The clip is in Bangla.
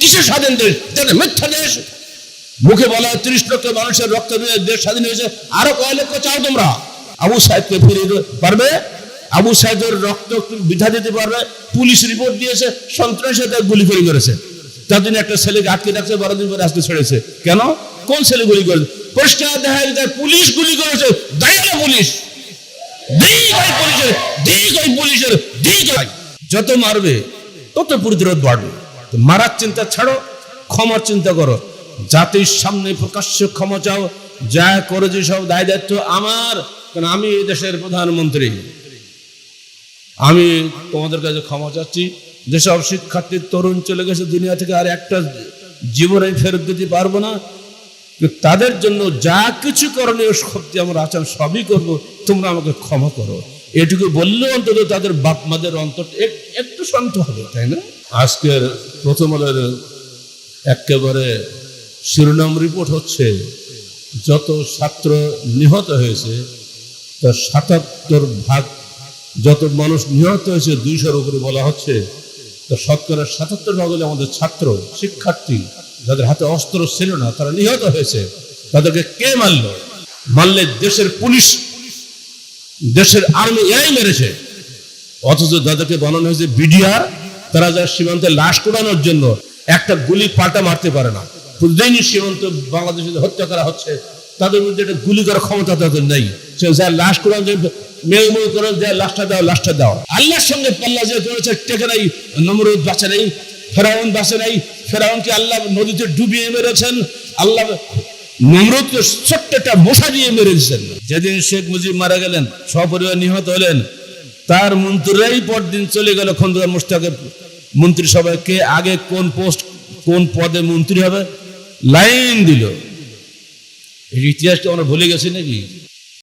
কিসের স্বাধীন দেশ? এটা মিথ্যা দেশ। মুখে বলা হয় ত্রিশ লক্ষ মানুষের রক্ত দিয়ে দেশ স্বাধীন হয়েছে। আরও কয় লক্ষ চাও তোমরা? আবু সাহেবকে ফিরিয়ে পারবে? আবু সাহেবের রক্ত বিধা দিতে পারবে? পুলিশ রিপোর্ট দিয়েছে সন্ত্রাসী তাকে গুলি করে করেছে। তার জন্য একটা ছেলেকে আটকে রাখছে, বারো দিন পরে আজকে ছেড়েছে। কেন? কোন ছেলে গুলি করেছে? পরিষ্কার দেখা যায় পুলিশ গুলি করেছে। দায়ী পুলিশ। পুলিশের পুলিশের যত মারবে, তত প্রতিরোধ বাড়বে। মারার চিন্তা ছাড়ো, ক্ষমার চিন্তা করো। জাতির সামনে প্রকাশ্য ক্ষমা চাও যা করেছে সব দায় দায়িত্ব আমার। কারণ আমি এই দেশের প্রধানমন্ত্রী। আমি তোমাদের কাছে ক্ষমা চাচ্ছি। যেসব শিক্ষার্থী তরুণ চলে গেছে দুনিয়া থেকে আর একটা জীবনে ফেরত দিতে পারব না, তাদের জন্য যা কিছু করণীয় শক্তি আমরা আছেন সবই করব, তোমরা আমাকে ক্ষমা করো। এটুকু বললে অন্তত তাদের বাপ মাদের অন্তর এক- একটু শান্ত হবে, তাই না? আজকের প্রথম আলোর একেবারে শিরোনাম রিপোর্ট হচ্ছে, যত ছাত্র নিহত হয়েছে, তার সাতাত্তর ভাগ, যত মানুষ নিহত হয়েছে দুইশোর উপরে বলা হচ্ছে তো শতকরা সাতাত্তর ভাগ হলে আমাদের ছাত্র, শিক্ষার্থী, যাদের হাতে অস্ত্র ছিল না, তারা নিহত হয়েছে। তাদেরকে কে মারল? মারলে দেশের পুলিশ। দেশের আর্মি এরাই মেরেছে। অথচ যাদেরকে বানানো হয়েছে বিডিআর তারা যা সীমান্তে লাশ কোড়ানোর জন্য একটা গুলি পাল্টা মারতে পারে না। প্রতিদিনই সীমান্ত বাংলাদেশে হত্যা করা হচ্ছে, তাদের মধ্যে একটা গুলি করার ক্ষমতা তাদের নেই। সে যা লাশ কোড়ানো মেয়ে মেয়ে করে যা লাশটা দাও লাশটা দাও। আল্লাহর সঙ্গে পাল্লা যে করেছে টেকে নাই, নমরুদ বাঁচে নেই, ফেরাউন বাঁচে নাই। ফেরাউনকে আল্লাহ নদীতে ডুবিয়ে মেরেছেন। আল্লাহ নমরুদকে ছোট্ট একটা মশা দিয়ে মেরে দিচ্ছেন যেদিন শেখ মুজিব মারা গেলেন, সপরিবার নিহত হলেন। তার মন্ত্রীরাই পরদিন চলে গেল খন্দকার মুস্তাকের মন্ত্রিসভায় কে আগে কোন পোস্ট, কোন পদে মন্ত্রী হবে? লাইন দিল। ইতিহাসটা আমরা ভুলে গেছি নাকি?